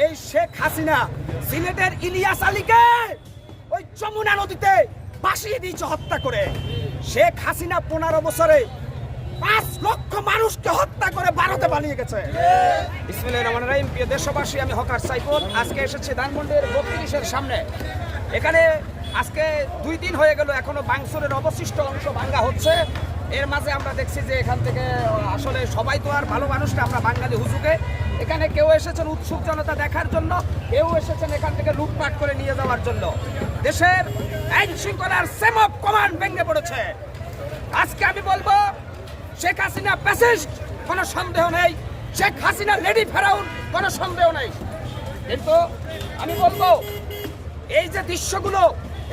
এই শেখ হাসিনা সিলেটের ইলিয়াস আলীকে ওই যমুনা নদীতে ভাসিয়ে দিয়েছে, হত্যা করে। শেখ হাসিনা পনেরো বছরে পাঁচ লক্ষ মানুষকে হত্যা করে ভারতে পালিয়ে গেছে। ইসমিল্লাহির প্রিয় দেশবাসী, আমি হকার সাইফুল। আজকে এসেছি ধানমন্ডির বত্রিশের সামনে। এখানে আজকে দুই দিন হয়ে গেল, এখনও বাংসুরের অবশিষ্ট অংশ ভাঙ্গা হচ্ছে। এর মাঝে আমরা দেখছি যে এখান থেকে আসলে সবাই তো আর ভালো মানুষ না, আমরা বাঙালি হুজুকে এখানে কেউ এসেছেন উৎসুক জনতা দেখার জন্য, কেউ এসেছেন এখান থেকে লুটপাট করে নিয়ে যাওয়ার জন্য। দেশের আইন শৃঙ্খলার সেম অফ কমান্ড ভেঙে পড়েছে। আজকে আমি বলব, শেখ হাসিনা প্যাসিস্ট কোনো সন্দেহ নেই। শেখ হাসিনা লেডি ফেরাউন কোনো সন্দেহ নেই। কিন্তু আমি বলব, এই যে দৃশ্যগুলো,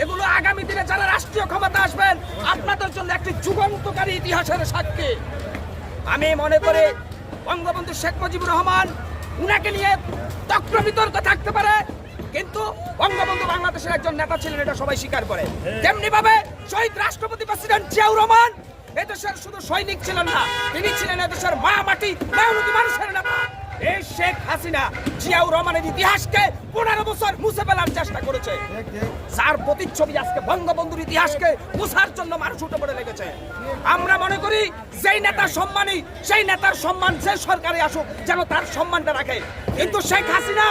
এগুলো আগামী দিনে যারা রাষ্ট্রীয় ক্ষমতা আসবেন, আপনাদের জন্য একটি যুগান্তকারী ইতিহাসের সাক্ষী। আমি মনে করি, বঙ্গবন্ধু শেখ মুজিবুর রহমান উনাকে নিয়ে তক্র বিতর্ক থাকতে পারে। কিন্তু বঙ্গবন্ধু বাংলাদেশের একজন নেতা ছিলেন এটা সবাই স্বীকার করে। তেমনি ভাবে শহীদ রাষ্ট্রপতি প্রেসিডেন্ট জিয়াউর রহমান এদেশের শুধু সৈনিক ছিলেন না তিনি ছিলেন এদেশের মা মাটি মায়ানদী মানুষের নেতা। এই শেখ হাসিনা জিয়াউর রহমানের ইতিহাসকে পনেরো বছর মুছে ফেলার চেষ্টা করেছে। যার প্রতিচ্ছবি আজকে বঙ্গবন্ধুর ইতিহাসকে মুছার জন্য মানুষ উঠে পড়ে লেগেছে। আমরা মনে করি যেই নেতার সম্মানী সেই নেতার সম্মান যে সরকারে আসুক যেন তার সম্মানটা রাখে। কিন্তু শেখ হাসিনা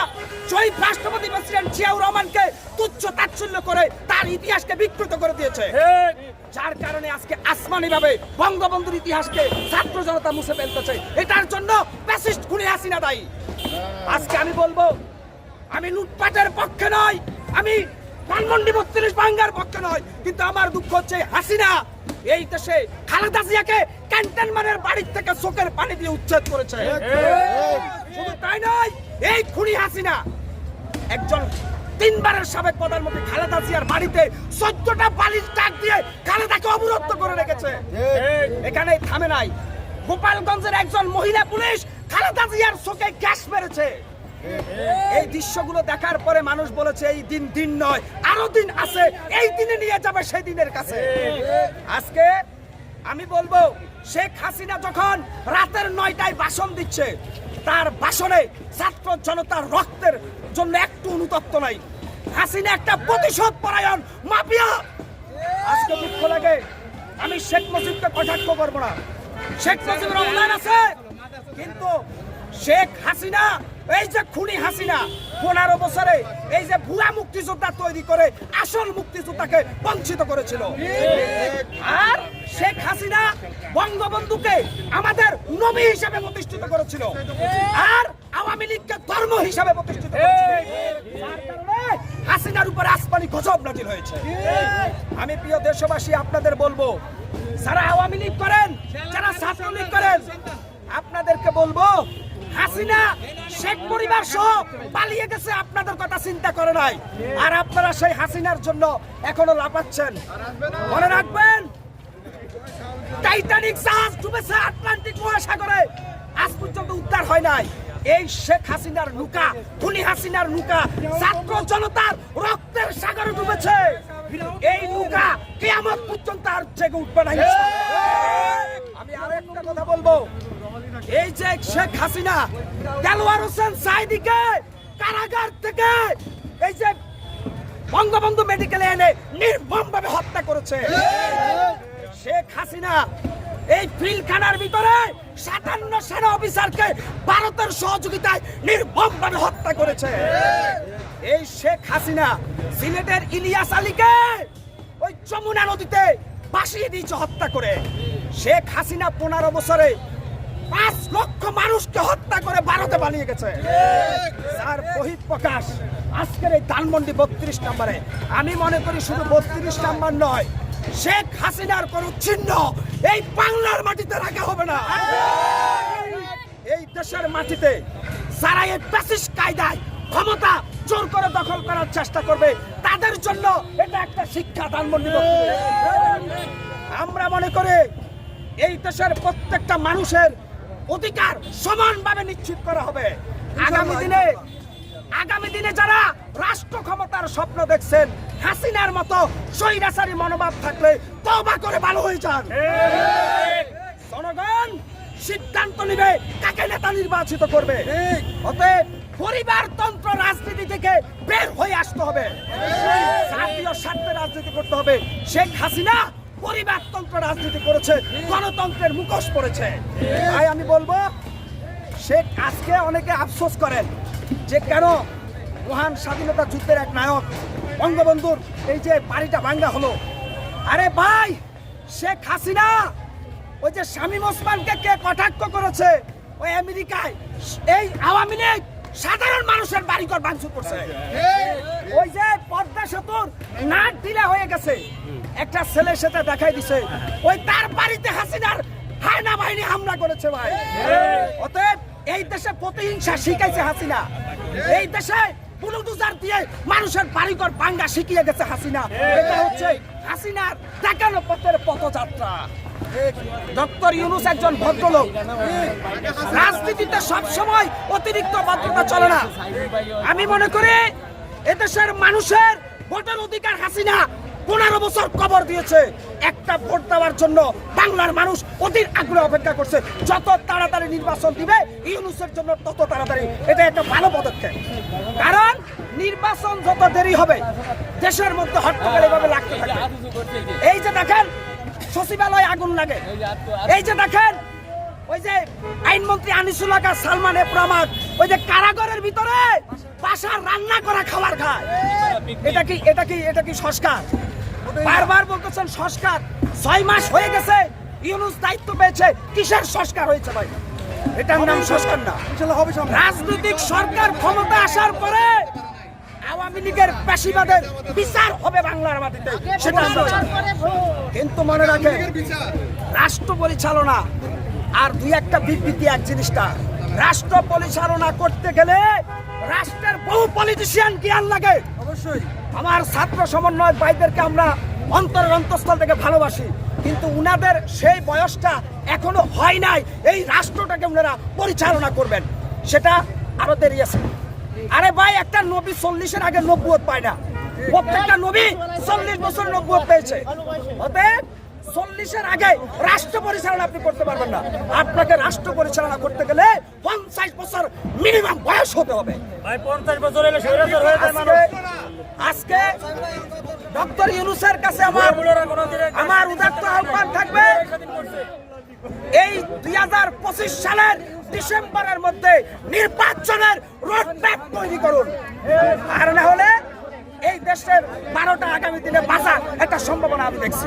শহীদ রাষ্ট্রপতি প্রেসিডেন্ট জিয়াউর রহমানকে তুচ্ছ তাচ্ছিল্য করে তার ইতিহাসকে বিকৃত করে দিয়েছে। যার কারণে আজকে আসমানি ভাবে বঙ্গবন্ধুর ইতিহাসকে ছাত্র জনতা মুছে ফেলতেছে। এটার জন্য প্যাসিস্ট খুনি হাসিনা দায়ী। আজকে আমি বলব আমি লুটপাটের পক্ষে নয় আমি ধানমন্ডি বত্রিশ ভাঙ্গার পক্ষে নয় কিন্তু আমার দুঃখ হচ্ছে হাসিনা। এই দেশে খালেদা জিয়াকে ক্যান্টনমেন্টের বাড়ির থেকে চোখের পানি দিয়ে উচ্ছেদ করেছে। শুধু তাই নয় এই খুনি হাসিনা একজন তিনবারের সাবেক প্রধানমন্ত্রী খালেদা জিয়ার বাড়িতে চোদ্দটা বালির টাক দিয়ে খালেদাকে অবরুদ্ধ করে রেখেছে। এখানে থামে নাই। গোপালগঞ্জের একজন মহিলা পুলিশ খালেদা জিয়ার চোখে গ্যাস মেরেছে। এই দৃশ্যগুলো দেখার পরে মানুষ বলেছে, এই দিন দিন নয়, আরও দিন আছে, এই দিনে নিয়ে যাবে সেই দিনের কাছে। আজকে আমি বলব, শেখ হাসিনা যখন রাতের নয়টায় ভাষণ দিচ্ছে, তার ভাষণে ছাত্র জনতার রক্তের জন্য একটু অনুতপ্ত নাই। হাসিনা একটা প্রতিশোধ পরায়ণ মাফিয়া। আজকে দুঃখ লাগে, আমি শেখ মুজিবকে কটাক্ষ করব না। শেখ মুজিবের অবদান আছে, কিন্তু শেখ হাসিনা এই যে খুনি হাসিনা, পনেরো বছরে এই যে ভুয়া মুক্তিযোদ্ধা তৈরি করে, আসল মুক্তিযোদ্ধাকে বঞ্চিত করেছিল। আর শেখ হাসিনা বঙ্গবন্ধুকে আমাদের নবী হিসেবে প্রতিষ্ঠিত করেছিল। আর আওয়ামী লীগকে ধর্ম হিসাবে প্রতিষ্ঠিত হাসিনার উপরে আসমানি গজব নাজিল হয়েছে। আমি প্রিয় দেশবাসী, আপনাদের বলব, যারা আওয়ামী লীগ করেন, যারা ছাত্রলীগ করেন, আপনাদেরকে বলব হাসিনা, শেখ পরিবার সহ পালিয়ে গেছে, আপনাদের কথা চিন্তা করে নাই। আর আপনারা সেই হাসিনার জন্য এখনও মনে রাখবেন, টাইটানিক জাহাজ ডুবেছে আটলান্টিক মহাসাগরে। আজ পর্যন্ত উদ্ধার হয় নাই। এই শেখ হাসিনার নৌকা খুনি হাসিনার নৌকা, ছাত্র জনতার রক্তের সাগরে ডুবেছে। এই নৌকা কেয়ামত পর্যন্ত আর জেগে উঠবে না আমি আরও একটা কথা বলব। এই শেখ হাসিনা, দেলোয়ার হোসেন সাইদিকে কারাগার থেকে এই যে বঙ্গবন্ধু মেডিকেলে এনে নির্মম ভাবে হত্যা করেছে। শেখ হাসিনা এই ফিলখানার ভিতরে সাতান্ন সেনা অফিসারকে ভারতের সহযোগিতায় নির্মম ভাবে হত্যা করেছে। এই শেখ হাসিনা সিলেটের ইলিয়াস আলীকে ওই যমুনা নদীতে ভাসিয়ে দিয়েছে হত্যা করে। শেখ হাসিনা পনেরো বছরে পাঁচ লক্ষ মানুষকে হত্যা করে ভারতে পালিয়ে গেছে। তার বহিঃ প্রকাশ, আজকের এই ধানমন্ডি বত্রিশ নম্বরে, আমি মনে করি শুধু বত্রিশ নম্বর নয়, শেখ হাসিনার কোন চিহ্ন এই বাংলার মাটিতে রাখা হবে না। এই দেশের মাটিতে যারা এই প্যাসিস কায়দায় ক্ষমতা জোর করে দখল করার চেষ্টা করবে, তাদের জন্য এটা একটা শিক্ষা ধানমন্ডি আমরা মনে করি এই দেশের প্রত্যেকটা মানুষের অধিকার সমানভাবে নিশ্চিত করা হবে। আগামী দিনে আগামী দিনে যারা রাষ্ট্র ক্ষমতার স্বপ্ন দেখছেন হাসিনার মতো স্বৈরাচারী মনোভাব থাকলে তবা করে ভালো হয়ে যান। জনগণ সিদ্ধান্ত নিবে কাকে নেতা নির্বাচিত করবে। অতএব পরিবারতন্ত্র রাজনীতি থেকে বের হয়ে আসতে হবে। জাতীয় স্বার্থে রাজনীতি করতে হবে। শেখ হাসিনা পরিবারতন্ত্র রাজনীতি করেছে, গণতন্ত্রের মুখোশ পড়েছে। তাই আমি বলব, শেখ আজকে অনেকে আফসোস করেন যে কেন মহান স্বাধীনতা যুদ্ধের এক নায়ক বঙ্গবন্ধুর এই যে বাড়িটা ভাঙ্গা হলো। আরে ভাই, শেখ হাসিনা, ওই যে শামীম ওসমানকে কে কটাক্ষ করেছে? ওই আমেরিকায়। এই আওয়ামী লীগ সাধারণ মানুষের বাড়িঘর ভাঙচুর করছে। ওই যে পদ্মা সেতুর নাট ঢিলা হয়ে গেছে। একটা ছেলের সাথে দেখাই দিছে। ওই তার বাড়িতে হাসিনার হায়না বাহিনী হামলা করেছে ভাই। অতএব এই দেশে প্রতিহিংসা শিখাইছে হাসিনা। এই দেশে বুলুডুজার দিয়ে মানুষের বাড়িঘর ভাঙ্গা শিখিয়ে গেছে হাসিনা। এটা হচ্ছে হাসিনার দেখানো পথের পথযাত্রা। ডক্টর ইউনুস একজন ভদ্রলোক। রাজনীতিতে সবসময় অতিরিক্ত ভদ্রতা চলে না। আমি মনে করি এদেশের মানুষের ভোটের অধিকার হাসিনা পনেরো বছর কবর দিয়েছে। একটা ভোট দেওয়ার জন্য বাংলার মানুষ অধীর আগ্রহ অপেক্ষা করছে। যত তাড়াতাড়ি নির্বাচন দিবে, ইউনুসের জন্য তত তাড়াতাড়ি। এটা একটা ভালো পদক্ষেপ। কারণ নির্বাচন যত দেরি হবে, দেশের মধ্যে হট্টগোল এভাবে লাগতে থাকবে। এই যে দেখেন সচিবালয় আগুন লাগে। এই যে দেখেন ওই যে আইনমন্ত্রী আনিসুল হক সালমান এফ রহমান ওই যে কারাগারের ভিতরে বাসার রান্না করা খাবার খায়। এটা কি এটা কি এটা কি সংস্কার? বারবার বলতেছেন সংস্কার। ছয় মাস হয়ে গেছে ইউনুস দায়িত্ব পেয়েছে। কিসের সংস্কার হয়েছে ভাই? এটার নাম সংস্কার না। রাজনৈতিক সরকার ক্ষমতা আসার পরে আওয়ামী লীগের পেশিবাদের বিচার হবে বাংলার মাটিতে সেটা আমরা চাই। কিন্তু মনে রাখেন রাষ্ট্র পরিচালনা আর দুই একটা বিবৃতি এক জিনিসটা রাষ্ট্র পরিচালনা করতে গেলে রাষ্ট্রের বহু পলিটিশিয়ান জ্ঞান লাগে। অবশ্যই। আমার ছাত্র সমন্বয় ভাইদেরকে আমরা অন্তরের অন্তঃস্থল থেকে ভালোবাসি কিন্তু উনাদের সেই বয়সটা এখনও হয় নাই। এই রাষ্ট্রটাকে উনারা পরিচালনা করবেন সেটা আরও দেরি আছে। আরে ভাই একটা নবী চল্লিশের আগে নব্বত পায় না। প্রত্যেকটা নবী চল্লিশ বছর নব্বত পেয়েছে। অতএব চল্লিশের আগে রাষ্ট্র পরিচালনা আপনি করতে পারবেন না। আপনাকে রাষ্ট্র পরিচালনা করতে গেলে পঞ্চাশ বছর মিনিমাম বয়স হতে হবে। আজকে ডক্টর ইউনুসের কাছে আমার আমার উদাত্ত আহ্বান থাকবে। এই দুই হাজার পঁচিশ সালের ডিসেম্বরের মধ্যে নির্বাচনের রোডম্যাপ তৈরি করুন। আর না হলে এই দেশের বারোটা আগামী দিনে বাঁচা একটা সম্ভাবনা আমি দেখছি।